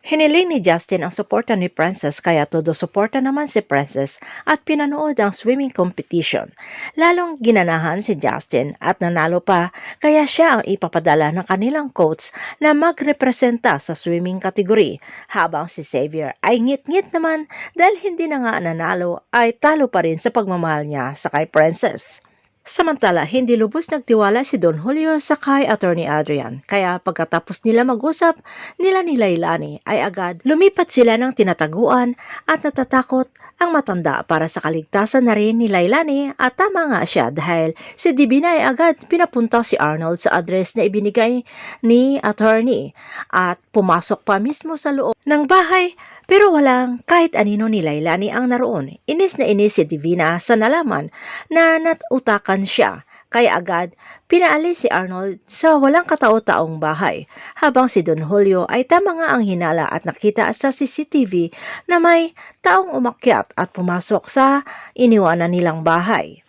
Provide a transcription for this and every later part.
Hiniling ni Justin ang suporta ni Princess kaya todo suporta naman si Princess at pinanood ang swimming competition. Lalong ginanahan si Justin at nanalo pa kaya siya ang ipapadala ng kanilang coach na magrepresenta sa swimming category habang si Xavier ay ngit-ngit naman dahil hindi na nga nanalo ay talo pa rin sa pagmamahal niya sa kay Princess. Samantala, hindi lubos nagtiwala si Don Julio sa kay Attorney Adrian. Kaya pagkatapos nila mag-usap, nila ni Lailani ay agad lumipat sila ng tinataguan at natatakot ang matanda para sa kaligtasan na rin ni Lailani at tama nga siya dahil si Divina ay agad pinapunta si Arnold sa address na ibinigay ni Attorney at pumasok pa mismo sa loob ng bahay pero walang kahit anino ni Lailani ang naroon. Inis na inis si Divina sa nalaman na natutakan siya. Kaya agad, pinaalis si Arnold sa walang katao-taong bahay, habang si Don Julio ay tama nga ang hinala at nakita sa CCTV na may taong umakyat at pumasok sa iniwanan nilang bahay.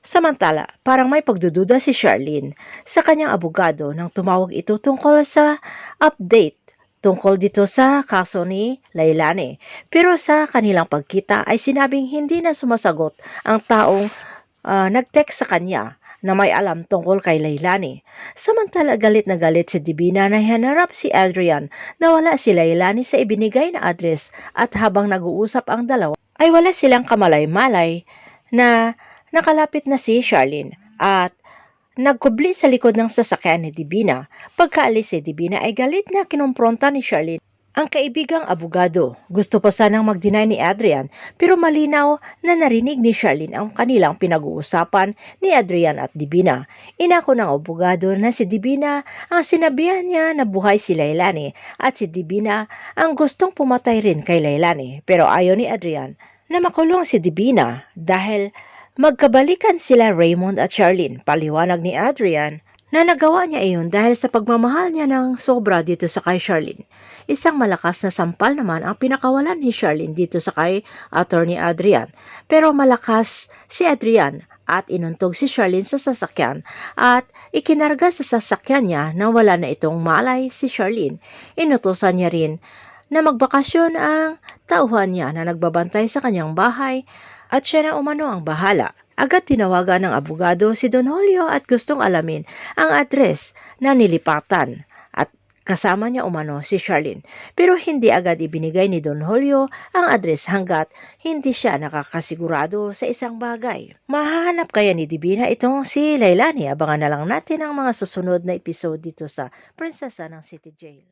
Samantala, parang may pagdududa si Charlene sa kanyang abogado nang tumawag ito tungkol sa update tungkol dito sa kaso ni Lailani. Pero sa kanilang pagkita ay sinabing hindi na sumasagot ang taong uh, nag-text sa kanya na may alam tungkol kay Lailani. Samantala galit na galit si Divina na hinarap si Adrian na wala si Lailani sa ibinigay na address at habang nag-uusap ang dalawa ay wala silang kamalay-malay na nakalapit na si Charlene at Nagkubli sa likod ng sasakyan ni Divina. Pagkaalis si Divina ay galit na kinumpronta ni Charlene ang kaibigang abogado. Gusto pa sanang mag-deny ni Adrian pero malinaw na narinig ni Charlene ang kanilang pinag-uusapan ni Adrian at Divina. Inako ng abogado na si Divina ang sinabihan niya na buhay si Lailani at si Divina ang gustong pumatay rin kay Lailani pero ayaw ni Adrian na makulong si Divina dahil Magkabalikan sila Raymond at Charlene, paliwanag ni Adrian na nagawa niya iyon dahil sa pagmamahal niya ng sobra dito sa kay Charlene. Isang malakas na sampal naman ang pinakawalan ni Charlene dito sa kay Attorney Adrian. Pero malakas si Adrian at inuntog si Charlene sa sasakyan at ikinarga sa sasakyan niya na wala na itong malay si Charlene. Inutosan niya rin na magbakasyon ang tauhan niya na nagbabantay sa kanyang bahay at siya na umano ang bahala. Agad tinawagan ng abogado si Don Julio at gustong alamin ang address na nilipatan at kasama niya umano si Charlene. Pero hindi agad ibinigay ni Don Julio ang address hanggat hindi siya nakakasigurado sa isang bagay. Mahahanap kaya ni Divina itong si Lailani. Abangan na lang natin ang mga susunod na episode dito sa Prinsesa ng City Jail.